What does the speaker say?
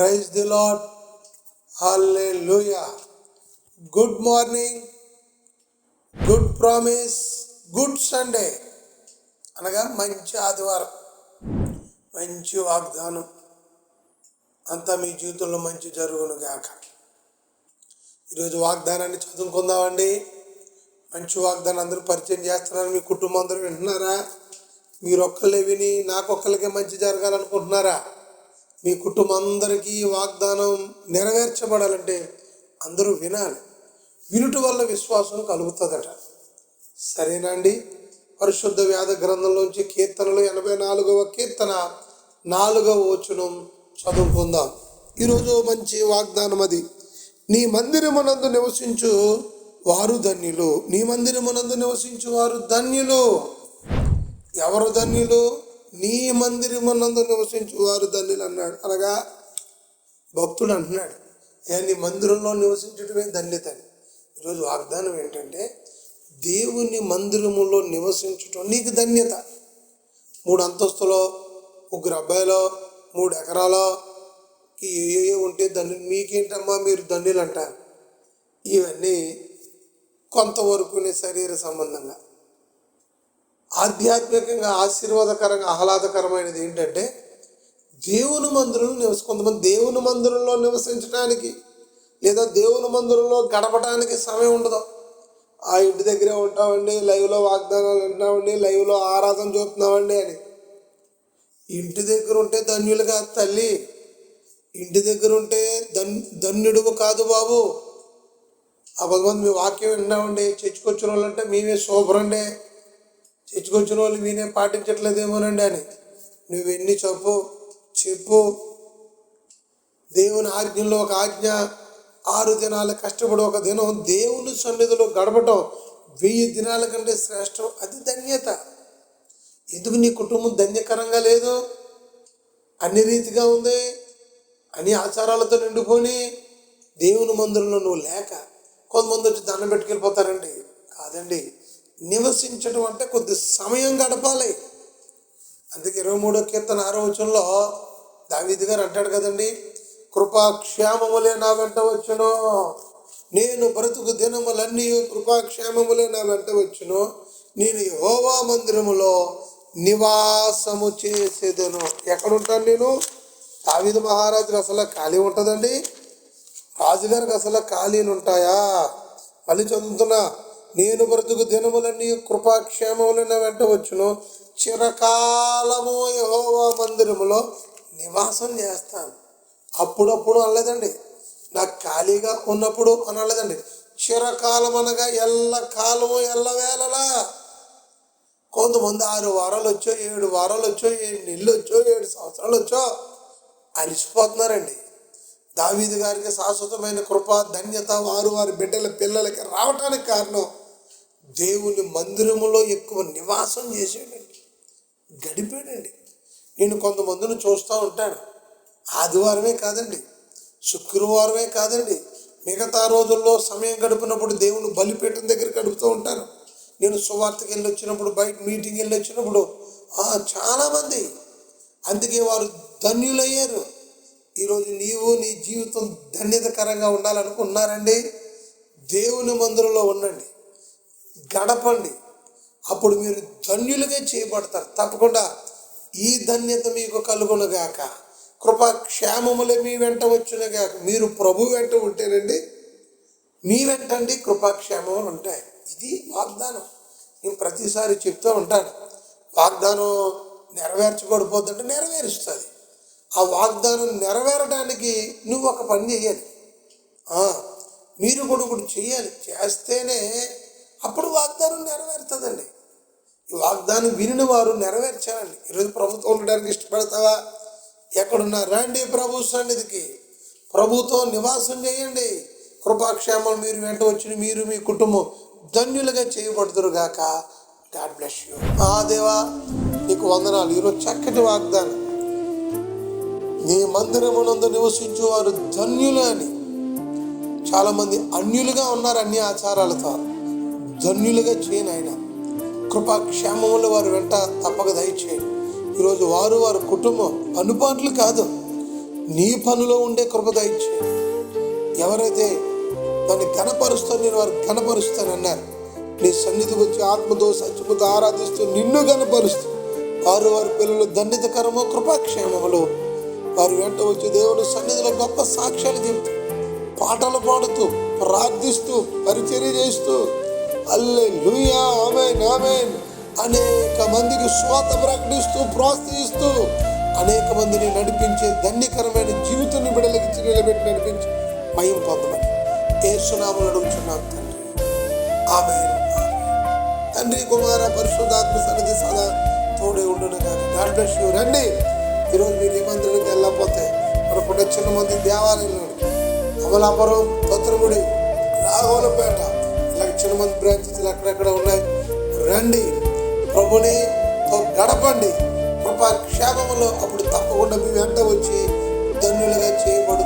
Praise the Lord hallelujah. Good morning. Good promise. Good Sunday. అనగా మంచి ఆదివారం. మంచి వాగ్దానం. అంతా మీ జీవితంలో మంచి జరుగును గాక. ఈరోజు వాగ్దానాన్ని చదువుకుందామండి. మంచి వాగ్దానం అందరూ పరిచయం చేస్తున్నారు మీ కుటుంబం అందరూ వింటున్నారా? మీరు ఒక్కళ్ళే విని నాకు ఒక్కరికే మంచి జరగాలనుకుంటున్నారా? మీ కుటుంబం అందరికీ వాగ్దానం నెరవేర్చబడాలంటే అందరూ వినాలి. వినుట వల్ల విశ్వాసం కలుగుతుందట. సరేనా అండి? పరిశుద్ధ వ్యాధ గ్రంథంలోంచి కీర్తనలు ఎనభై నాలుగవ కీర్తన నాలుగవ వచనం చదువుకుందాం. ఈరోజు మంచి వాగ్దానం అది. నీ మందిరమునందు నివసించు వారు ధన్యులు. నీ మందిరమునందు నివసించు వారు ధన్యులు. ఎవరు ధన్యులు? నీ మందిరమునందు నివసించు వారు ధన్యులు అన్నాడు. అనగా భక్తుడు అంటున్నాడు "ఏ, నీ మందిరంలో నివసించడమే ధన్యత ఈరోజు వాగ్దానం ఏంటంటే దేవుని మందిరములో నివసించటం నీకు ధన్యత. మూడు అంతస్తులో ముగ్గురు అబ్బాయిలో మూడు ఎకరాలో ఏ ఉంటే ధన్యు మీకేంటమ్మా మీరు ధన్యులు అంటారు ఇవన్నీ కొంతవరకునే శరీర సంబంధంగా. ఆధ్యాత్మికంగా ఆశీర్వాదకరంగా ఆహ్లాదకరమైనది ఏంటంటే దేవుని మందిరంలో నివసి కొంతమంది దేవుని మందిరంలో నివసించడానికి లేదా దేవుని మందిరంలో గడపడానికి సమయం ఉండదు. ఆ ఇంటి దగ్గరే ఉంటామండి లైవ్లో వాగ్దానాలు వింటున్నామండి లైవ్లో ఆరాధన చూస్తున్నామండి అని. ఇంటి దగ్గర ఉంటే ధన్యులు కాదు తల్లి. ఇంటి దగ్గర ఉంటే ధన్ ధన్యుడు కాదు బాబు. ఆ కొంతమంది మీ వాక్యం విన్నామండి చర్చకొచ్చిన వాళ్ళంటే మేమే సూపర్ చర్చకొచ్చిన వాళ్ళు మీనే పాటించట్లేదేమోనండి అని. నువ్వెన్ని చెప్పు చెప్పు. దేవుని ఆజ్ఞలో ఒక ఆజ్ఞ ఆరు దినాలు కష్టపడి ఒక దినం దేవుని సన్నిధిలో గడపటం వెయ్యి దినాల కంటే శ్రేష్టం. అది ధన్యత. ఎందుకు నీ కుటుంబం ధన్యకరంగా లేదు? అన్ని రీతిగా ఉంది అన్ని ఆచారాలతో నిండుకొని దేవుని మందిరంలో నువ్వు లేక కొంతమంది వచ్చి దండం పెట్టుకెళ్ళిపోతారండి. కాదండి. నివసించడం అంటే కొద్ది సమయం గడపాలి. అందుకే ఇరవై మూడో కీర్తన ఆరో వచనంలో దావీది గారు అంటాడు కదండి కృపాక్షేమములే నా వెంట వచ్చును నేను బ్రతుకు దినములన్నీ కృపాక్షేమములే నా వెంట వచ్చును నేను హోవా మందిరములో నివాసము చేసేదను. ఎక్కడుంటాను నేను? దావీదు మహారాజుకి అసలు ఖాళీ ఉంటుందండి? రాజుగారికి అసలు ఖాళీలు ఉంటాయా? మళ్ళీ చదువుతున్నా. నేను బ్రతుకు దినములన్నీ కృపాక్షేమములు నా వెంట వచ్చును. చిరకాలము యహోవా మందిరములో నివాసం చేస్తాను. అప్పుడప్పుడు అనలేదండి. నాకు ఖాళీగా ఉన్నప్పుడు అనలేదండి. చిరకాలం అనగా ఎల్ల కాలము ఎల్ల వేళలా. కొంతమంది ఆరు వారాలు వచ్చో ఏడు వారాలు వచ్చో ఏడు నెలలు వచ్చో ఏడు సంవత్సరాలు వచ్చో అలిసిపోతున్నారండి. దావీది గారికి శాశ్వతమైన కృప ధన్యత వారు వారి బిడ్డల పిల్లలకి రావటానికి కారణం దేవుని మందిరములో ఎక్కువ నివాసం చేసాడండి గడిపాడండి నేను కొంతమందిని చూస్తూ ఉంటాను. ఆదివారమే కాదండి. శుక్రవారమే కాదండి. మిగతా రోజుల్లో సమయం గడిపినప్పుడు దేవుని బలిపీఠం దగ్గర గడుపుతూ ఉంటారు నేను సువార్తకి వెళ్ళి వచ్చినప్పుడు బయట మీటింగ్ వెళ్ళి వచ్చినప్పుడు చాలామంది. అందుకే వారు ధన్యులయ్యారు. ఈరోజు నీవు నీ జీవితం ధన్యతకరంగా ఉండాలనుకున్నారండి దేవుని మందిరంలో ఉండండి. గడపండి. అప్పుడు మీరు ధన్యులుగా చేయబడతారు. తప్పకుండా ఈ ధన్యత మీకు కలుగునుగాక. కృపా క్షేమములే మీ వెంట వచ్చునుగాక. మీరు ప్రభు వెంట ఉంటేనండి మీ వెంటండి కృపాక్షేమములు ఉంటాయి. ఇది వాగ్దానం. నేను ప్రతిసారి చెప్తూ ఉంటాను. వాగ్దానం నెరవేర్చబడిపోతుంటే నెరవేరుస్తుంది. ఆ వాగ్దానం నెరవేరడానికి నువ్వు ఒక పని చేయాలి మీరు కూడా ఇప్పుడు చేయాలి చేస్తేనే అప్పుడు వాగ్దానం నెరవేరుతుందండి. ఈ వాగ్దానం వినిన వారు నెరవేర్చాలండి. ఈరోజు ప్రభుత్వం ఉండడానికి ఇష్టపడతావా? ఎక్కడున్నా రండి ప్రభు సన్నిధికి. ప్రభుతో నివాసం చేయండి. కృపాక్షేమం మీరు వెంట వచ్చిన మీరు మీ కుటుంబం ధన్యులుగా చేయబడుతురు గాక. God bless you. ఆ దేవా నీకు వందనాలు. ఈరోజు చక్కటి వాగ్దానం. నీ మందిరమునందు నివసించు వారు ధన్యులు అని. చాలామంది అన్యులుగా ఉన్నారు అన్ని ఆచారాలతో. ధన్యులుగా చేయను ఆయన కృపాక్షేమములు వారి వెంట తప్పక దయచేయండి ఈరోజు వారు వారి కుటుంబం అనుపాట్లు కాదు నీ పనిలో ఉండే కృప దయచేయండి ఎవరైతే దాన్ని ఘనపరుస్తో నేను వారు కనపరుస్తానన్నారు నీ సన్నిధికి వచ్చి ఆత్మతో సత్యముతో ఆరాధిస్తూ నిన్ను కనపరుస్తూ వారు వారి పిల్లలు దండితకరము కృపాక్షేమములు వారి వెంట వచ్చి దేవుని సన్నిధిలో గొప్ప సాక్ష్యాలు చెబుతూ పాటలు పాడుతూ ప్రార్థిస్తూ పరిచర్య చేస్తూ అల్లే లూయా ఆమెన్ ఆమెన్ అనేక మందికి స్వాత ప్రకటిస్తూ ప్రోత్సహిస్తూ అనేక మందిని నడిపించే ధన్యకరమైన జీవితాన్ని బిడలకి నిలబెట్టి నడిపించి మయం పొందమని ఏ సునామలు అడుగుతున్నాం తండ్రి ఆమె తండ్రి కుమార పరిశుద్ధాత్మ సన్నిధి సదా తోడే ఉండను కానీ గాడ్ బ్లెస్ యూ రండి. ఈరోజు మీరు ఈ మందిరానికి వెళ్ళకపోతే మనకున్న చిన్న మంది దేవాలయంలో అమలాపురం తొత్తరముడి రాఘవలపేట చిన్న మంది బ్రాంచెస్ అక్కడక్కడ ఉన్నాయి? రండి. ప్రభుని గడపండి. కృపా క్షేమములో అప్పుడు తప్పకుండా మీ వెంట వచ్చి ధన్యులుగా చేయబడు